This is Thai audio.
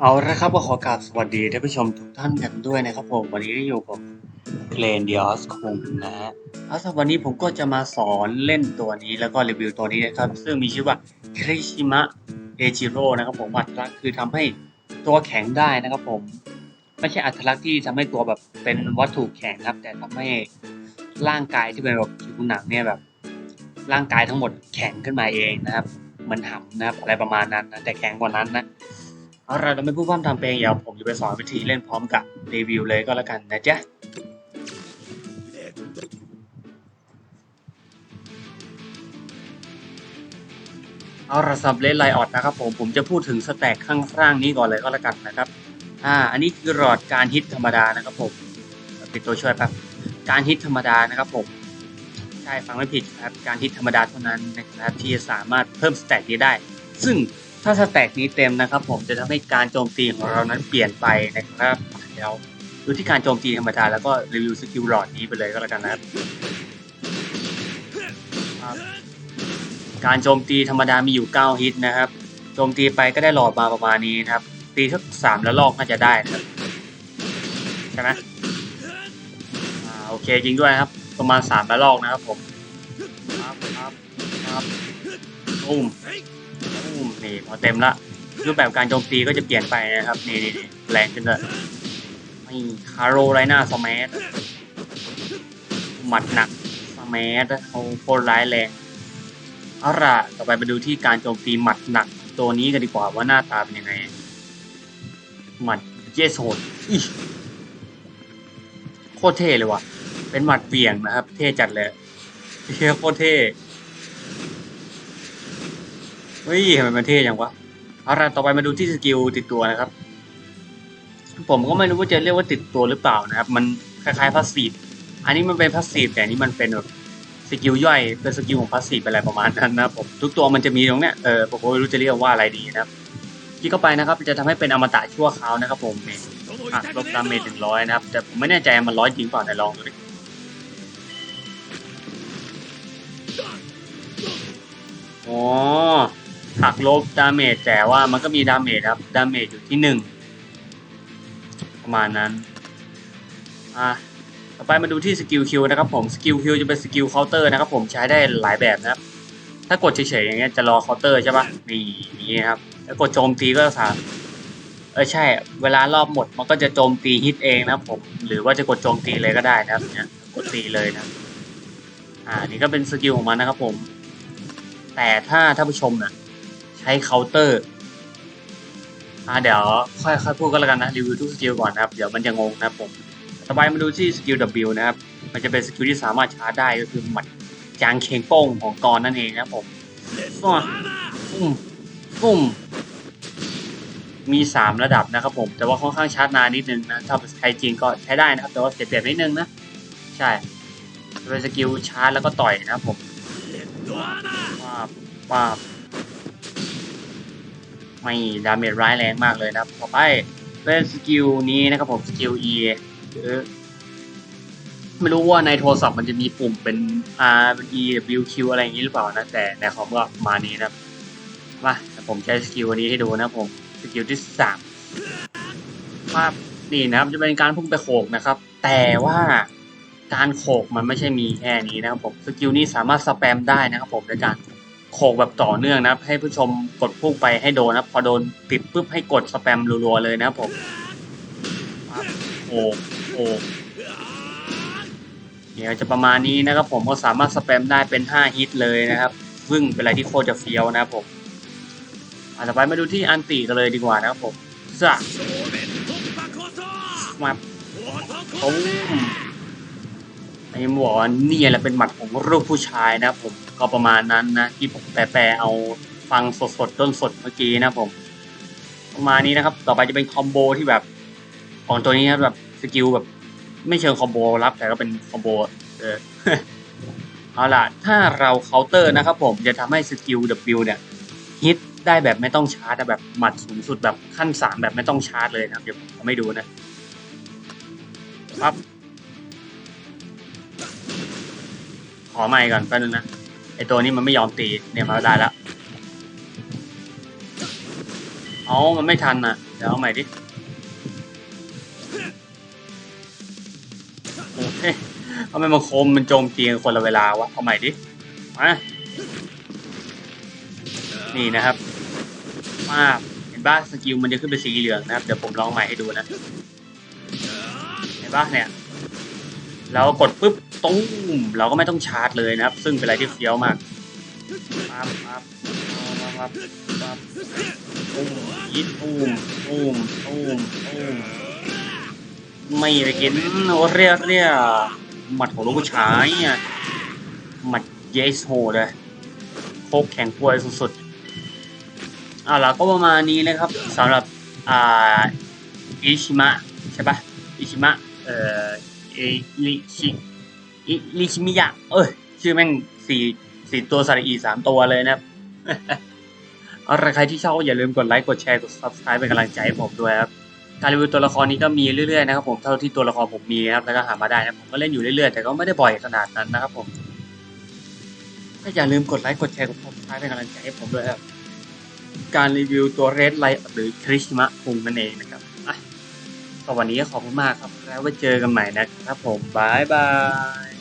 เอาละครับก็ขอกราบสวัสดีท่านผู้ชมทุกท่านกันด้วยนะครับผมวันนี้ได้อยู่กับเพลนเดียสคุงนะฮะเอาสำหรับวันนี้ผมก็จะมาสอนเล่นตัวนี้แล้วก็รีวิวตัวนี้นะครับ ซึ่งมีชื่อว่าคริชิมะเอจิโร่นะครับผมอัตลักษณ์คือทำให้ตัวแข็งได้นะครับผม ไม่ใช่อัตลักษณ์ที่ทำให้ตัวแบบเป็นวัตถุแข็งครับ แต่ทำให้ร่างกายที่เป็นแบบผิวหนังเนี่ยแบบ ร่างกายทั้งหมดแข็งขึ้นมาเองนะครับมือนหำนะครับอะไรประมาณนั้นนะแต่แข็งกว่านั้นนะ เอาละเราไม่พูดพร่ำทำเพลงเดี๋ยวผมจะไปสอนวิธีเล่นพร้อมกับรีวิวเลยก็แล้วกันนะจ๊ะเอาละสำหรับเลนไลออดนะครับผมผมจะพูดถึงสแต็กข้างล่างนี้ก่อนเลยก็แล้วกันนะครับ อ่า อันนี้คือหลอดการฮิตธรรมดานะครับผมปิดตัวช่วยแป๊บการฮิตธรรมดานะครับผมใช่ฟังไม่ผิดครับการฮิตธรรมดาเท่านั้นนะครับที่จะสามารถเพิ่มสแต็กนี้ได้ ซึ่ง ถ้าสแต็กนี้เต็มนะครับ ผมจะทำให้การโจมตีของเรานั้นเปลี่ยนไปนะครับเดี๋ยวดูที่การโจมตีธรรมดาแล้วก็รีวิวสกิลหลอดนี้ไปเลยก็แล้วกันนะครับการโจมตีธรรมดามีอยู่ 9 ฮิตนะครับ โจมตีไปก็ได้หลอดมาประมาณนี้นะครับ ตีสักสามแล้วลอกน่าจะได้นะครับใช่ไหมอ่าโอเคจริงด้วยครับ ประมาณสามแล้วลอกนะครับผมครับครับครับ อุ้มอุ้มนี่พอเต็มละรูปแบบการโจมตีก็จะเปลี่ยนไปนะครับ นี่นี่แรงขึ้นเลยนี่คาโรไรนาสมัทหมัดหนักสมัทเขาโคตรร้ายแรงเอาล่ะต่อไปมาดูที่การโจมตีหมัดหนักตัวนี้กันดีกว่าว่าหน้าตาเป็นยังไง หมัดเยสโหดอิโคตรเท่เลยว่ะ เป็นหมัดเบี่ยงนะครับ เท่จัดเลยเฮียโคตรเท่ เฮ้ยทำไมมันเท่จังวะเอาละต่อไปมาดูที่สกิลติดตัวนะครับ ผมก็ไม่รู้ว่าจะเรียกว่าติดตัวหรือเปล่านะครับ มันคล้ายๆพาสซีฟอันนี้มันเป็นพาสซีฟแต่อันนี้มันเป็นแบบสกิลย่อยเป็นสกิลของพาสซีฟอะไรประมาณนั้นนะครับผมทุกตัวมันจะมีตรงเนี้ยเออผมก็ไม่รู้จะเรียกว่าอะไรดีนะครับคลิกเข้าไปนะครับ จะทำให้เป็นอมตะชั่วคราวนะครับ ผมนี่อะลบดาเมจถึงร้อยนะครับ แต่ผมไม่แน่ใจมันร้อยจริงเปล่าไหนลองดูดิอ๋อ ลบดาเมจแต่ว่ามันก็มีดาเมจครับดาเมจอยู่ที่หนึ่งประมาณนั้นอะต่อไปมาดูที่สกิลคิวนะครับผมสกิลคิวจะเป็นสกิลเคาน์เตอร์นะครับผมใช้ได้หลายแบบนะครับถ้ากดเฉยๆอย่างเงี้ยจะรอเคาน์เตอร์ใช่ปะนี่อย่ครับแล้วกดโจมตีก็สามเออใช่ เวลารอบหมดมันก็จะโจมตีฮิตเองนะครับผมหรือว่าจะกดโจมตีเลยก็ได้นะครับเนี่ยกดตีเลยนะอ่านี่ก็เป็นสกิลของมันนะครับผม แต่ถ้าท่านผู้ชมนะใช้เคาน์เตอร์อ่าเดี๋ยวค่อยๆพูดกันแล้วกันนะรีวิวทุกสกิลก่อนนะครับ เดี๋ยวมันจะงงนะครับผมต่อไปมาดูที่สกิล W นะครับ มันจะเป็นสกิลที่สามารถชาร์จได้ก็คือหมัดจางเคงโป้งของกรนั่นเองนะครับผมก็ปุ้มปุ้มมีสามระดับนะครับผม แต่ว่าค่อนข้างชาร์จนานนิดนึงนะ ถ้าใช้จริงก็ใช้ได้นะครับ แต่ว่าเสียเปรียบนิดนึงนะ ใช่เป็นสกิลชาร์จแล้วก็ต่อยนะครับผมว้าบว้าบ ไม่ดาเมจร้ายแรงมากเลยนะครับต่อไปเป็นสกิลนี้นะครับผมสกิล E หรือไม่รู้ว่าในโทรศัพท์มันจะมีปุ่มเป็น R เป็น E W Q อะไรอย่างนี้หรือเปล่านะ แต่ในคอมก็มานี้นะมาแต่ผมใช้สกิลอันนี้ให้ดูนะครับผมสกิลที่สามภาพนี่นะครับจะเป็นการพุ่งไปโขกนะครับ แต่ว่าการโขกมันไม่ใช่มีแค่นี้นะครับผมสกิลนี้สามารถสแปมได้นะครับผมในการโข กแบบต่อเนื่องนะครับ ให้ผู้ชมกดพุ่งไปให้โดนนะครับ พอโดนติดปุ๊บให้กดสแปมรัวๆเลยนะครับผมโอ้โอ้เดี๋ยวจะประมาณนี้นะครับผมก็สามารถสแปมได้เป็น 5 ฮิตเลยนะครับซึ่งเป็นอะไรที่โคตรจะเฟี้ยวนะครับผมอะต่อไปมาดูที่อันติกันเลยดีกว่านะครับผมสักมาตุ้ม ไอ้บอกว่านี่แหละเป็นหมัดของลูกผู้ชายนะผมก็ประมาณนั้นนะที่ผมแปลเอาฟังสดๆต้นสดเมื่อกี้นะผมประมาณนี้นะครับ ต่อไปจะเป็นคอมโบที่แบบของตัวนี้ครับแบบสกิลแบบไม่เชิงคอมโบรับแต่ก็เป็นคอมโบเออเอาล่ะถ้าเราเคาน์เตอร์นะครับผมจะทำให้สกิล W เนี่ยฮิตได้แบบไม่ต้องชาร์จแบบหมัดสูงสุดแบบขั้นสามแบบไม่ต้องชาร์จเลยนะครับเดี๋ยวผมไม่ดูนะครับ อใหม่ก่อนแป๊บนึงนะ ไอตัวนี้มันไม่ยอมตีเนี่ยมาได้แล้วอ๋อมันไม่ทันอะ เดี๋ยวเอาใหม่ดิโอเคทำไมมันคมมันโจมตีคนละเวลาวะ เอาใหม่ดิ มา นี่นะครับ มาเห็นป่ะสกิลมันจะขึ้นเป็นสีเหลืองนะครับ เดี๋ยวผมลองใหม่ให้ดูนะ เห็นป่ะเนี่ย เรากดปุ๊บ ตุ้มเราก็ไม่ต้องชาร์จเลยนะครับ ซึ่งเป็นอะไรที่เฟี้ยวมากปั๊บปั๊บปั๊บปั๊บปั๊บตุ้มยิดตุ้มตุ้มตุ้มตุ้มไม่ไปกินโอเรียเรียหมัดของลูกผู้ชายหมัดเยสโหเลยโคกแข็งป่วยสุดๆอ่าแล้วก็ประมาณนี้นะครับสำหรับอ่าอิชิมะใช่ปะอิชิมะเอ่อเอลิชิ ลิชิมิยะ เอ้ย ชื่อแม่งสี่สี่ตัวสระอีสามตัวเลยนะครับเอาละใครที่ชอบอย่าลืมกดไลค์กดแชร์กด subscribe เป็นกำลังใจให้ผมด้วยครับการรีวิวตัวละครนี้ก็มีเรื่อยๆนะครับผมเท่าที่ตัวละครผมมีนะครับแล้วก็หามาได้นะผมก็เล่นอยู่เรื่อยๆแต่ก็ไม่ได้บ่อยขนาดนั้นนะครับผมก็อย่าลืมกดไลค์กดแชร์กด subscribe เป็นกำลังใจให้ผมด้วยครับการรีวิวตัวเรดไลท์หรือคริสมะคุงนั่นเองนะครับสวัสดีขอบคุณมากครับ แล้วไว้เจอกันใหม่นะครับผมบายบาย